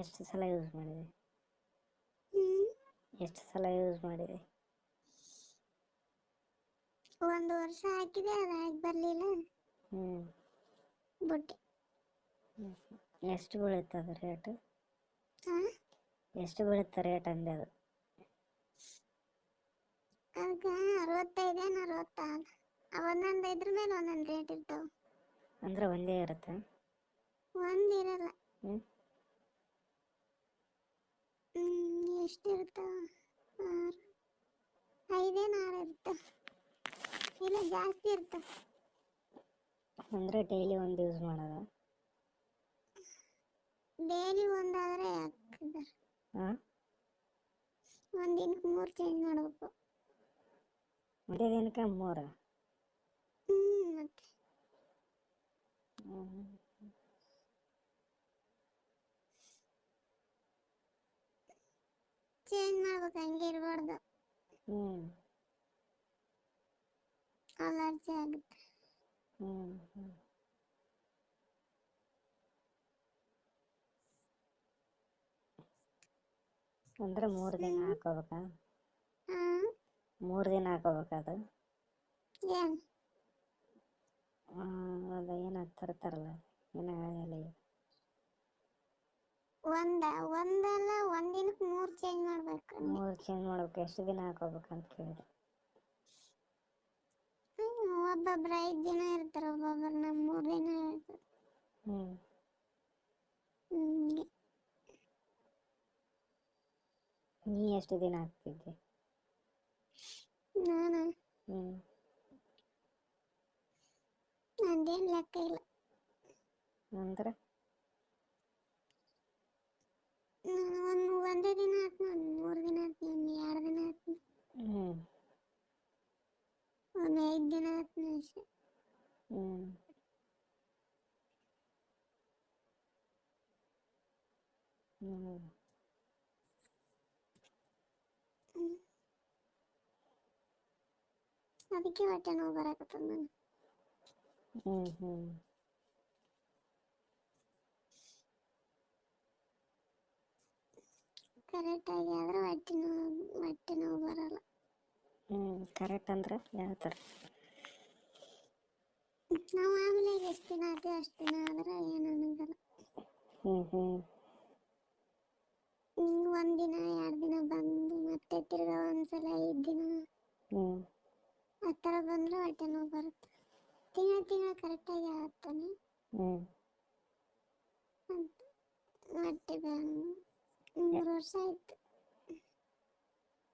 ಎಷ್ಟು ಸಲ ಯೂಸ್ ಮಾಡಿದೆ? ಎಷ್ಟು ಸಲ ಯೂಸ್ ಮಾಡಿದೆ? ಒಂದು ವರ್ಷ ಹಾಕಿದೆ ಅದು ಹಾಕಿ ಬರಲಿಲ್ಲ. ಹ್ಞೂ ಬುಟ್ಟಿ. ಎಷ್ಟು ಬೀಳುತ್ತೆ ಅದು ರೇಟು ಎಷ್ಟು ಬೀಳುತ್ತೆ ರೇಟ್ ಅಂದೆ ಅದು? ಅದಕ್ಕೆ ಅರವತ್ತೈದೇನು ಅರವತ್ತಾರು ಒಂದೊಂದು ಇದ್ರ ಮೇಲೆ ಒಂದೊಂದು ರೇಟ್ ಇರ್ತಾವೆ. ಅಂದ್ರೆ ಒಂದೇ ಇರುತ್ತೆ? ಒಂದಿರಲ್ಲ ಹ್ಞೂ ಹ್ಮ್ ಎಷ್ಟು ಇರ್ತಾವ ಆರು ಐದೇನು ಆರು ಇರ್ತಾವ ಇಲ್ಲ ಜಾಸ್ತಿ ಇರ್ತಾವ ಅಂದರೆ ಡೈಲಿ ಒಂದು ಯೂಸ್ ಮಾಡೋದ ಡೈಲಿ ಒಂದಾದರೆ ಹಾಕಿದ್ದಾರೆ ಹಾಂ ಒಂದು ದಿನಕ್ಕೆ ಮೂರು ಚೇಂಜ್ ಮಾಡಬೇಕು ಒಂದೇ ದಿನಕ್ಕೆ ಮೂರು ಹ್ಞೂ ಮತ್ತೆ ಹ್ಞೂ ಚೇಂಜ್ ಮಾಡ್ಬೇಕು ಹಂಗೆ ಇರಬಾರ್ದು. ಹ್ಞೂ ಅಲರ್ಜಿ ಆಗುತ್ತೆ. ಹ್ಞೂ ಹ್ಮ್. ಅಂದ್ರೆ ಮೂರು ದಿನ ಹಾಕೋಬೇಕಾ? ಮೂರು ದಿನ ಹಾಕೋಬೇಕಾ ಅದು? ಏನು? ಅದು ಏನೋ ತರ್ತಾರಲ್ಲ ಏನೋ ಹೇಳಿಲ್ಲ ಈಗ ಒಂದ ಒಂದಲ್ಲ ಒಂದಿನಕ್ಕೆ ದಿನಕ್ಕೆ ಮೂರು ಚೇಂಜ್ ಮಾಡ್ಬೇಕು ಮೂರ್ ಚೇಂಜ್ ಮಾಡ್ಬೇಕು? ಎಷ್ಟು ದಿನ ಹಾಕೋಬೇಕು ಕೇಳಿದೆ ಹ್ಮ್, ಒಬ್ಬೊಬ್ರು ಐದು ದಿನ ಇರ್ತಾರೆ ಒಬ್ಬೊಬ್ರು ನಮ್ಮ ಮೂರು ದಿನ ಇರ್ತಾರೆ. ಹ್ಞೂ ಹಂಗೆ ನೀ ಎಷ್ಟು ದಿನ ಹಾಕ್ತಿದ್ದೆ? ನಾನು? ಹ್ಞೂ ನಂದೇನು ಲೆಕ್ಕ ಇಲ್ಲ. ಅಂದ್ರೆ ನಾನು ಒಂದು ಒಂದೇ ದಿನ ಆಯ್ತು ನಾನು ಮೂರು ದಿನ ಆಯ್ತು ನಾನು ಎರಡು ದಿನ ಆಯ್ತು ಹ್ಞೂ ಒಂದು ಐದು ದಿನ ಆಯ್ತು ಅಷ್ಟೇ ಹ್ಞೂ ಹ್ಞೂ ಅದಕ್ಕೆ ಹೊಟ್ಟೆ ನೋವು ಬರಾಕತ್ತದ ನಾನು ಹ್ಮ್ ಕರೆಕ್ಟ್ ಆಗಿ ಆದ್ರೆ ಹೊಟ್ಟೆ ನೋವು ಹೊಟ್ಟೆ ನೋವು ಬರಲ್ಲ. ಹ್ಮ್ ಕರೆಕ್ಟ್ ಅಂದ್ರೆ ಯಾವ ಥರ ನಾವು ಆಮೇಲೆ ಎಷ್ಟು ದಿನ ಆಯ್ತು ಅಷ್ಟು ದಿನ ಆದ್ರೆ ಏನು ಅನ್ನಂಗಿಲ್ಲ. ಹ್ಮ್ ಹ್ಮ್. ಹಿಂಗ್ ಒಂದ್ ದಿನ ಎರಡು ದಿನ ಬಂದು ಮತ್ತೆ ತಿರ್ಗಾ ಒಂದ್ಸಲ ಐದು ದಿನ ಹ್ಮ್. ಆ ಥರ ಬಂದ್ರೆ ಹೊಟ್ಟೆ ನೋವು ಬರುತ್ತೆ. ತಿಂಗಳ ತಿಂಗಳ ಕರೆಕ್ಟಾಗಿ ಆಗ್ತಾನೆ ಹ್ಮ್. ಅಂತ. ಹೊಟ್ಟೆ ಬ್ಯಾನ್ ಮೂರು ವರ್ಷ ಆಯ್ತು.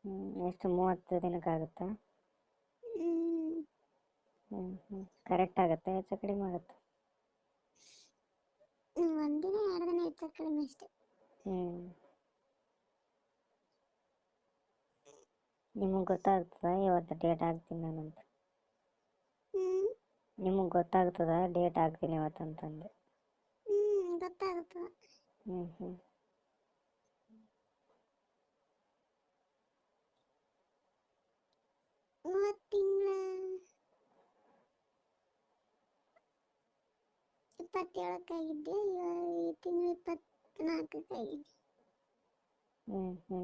ಹ್ಮ್ ಎಷ್ಟು ಮೂವತ್ತು ದಿನಕ್ಕಾಗುತ್ತಾ? ಹ್ಮ್ ಹ್ಞೂ ಹ್ಞೂ ಕರೆಕ್ಟ್ ಆಗುತ್ತೆ ಹೆಚ್ಚು ಕಡಿಮೆ ಆಗುತ್ತೆ. ಒಂದಿನ ಎರಡು ದಿನ ಹೆಚ್ಚು ಕಡಿಮೆ ಅಷ್ಟೇ. ಹ್ಞೂ ನಿಮಗೆ ಗೊತ್ತಾಗ್ತದ? ಇವತ್ತು ಡೇಟ್ ಹಾಕ್ತೀನಿ ನಾನಂತ. ಹ್ಮ್. ನಿಮಗೆ ಗೊತ್ತಾಗ್ತದ? ಡೇಟ್ ಹಾಕ್ತೀನಿ ಇವತ್ತು ಅಂತಂದೆ ಹ್ಮ್ ಗೊತ್ತಾಗುತ್ತದ. ಹ್ಮ್ ಹ್ಞೂ ಮೂವತ್ತು ತಿಂಗಳ ಇಪ್ಪತ್ತೇಳಕ್ಕಾಗಿದ್ದೆ ಈ ತಿಂಗಳು ಇಪ್ಪತ್ನಾಲ್ಕಕ್ಕಾಗಿದೆ ಹ್ಮ್ ಹ್ಞೂ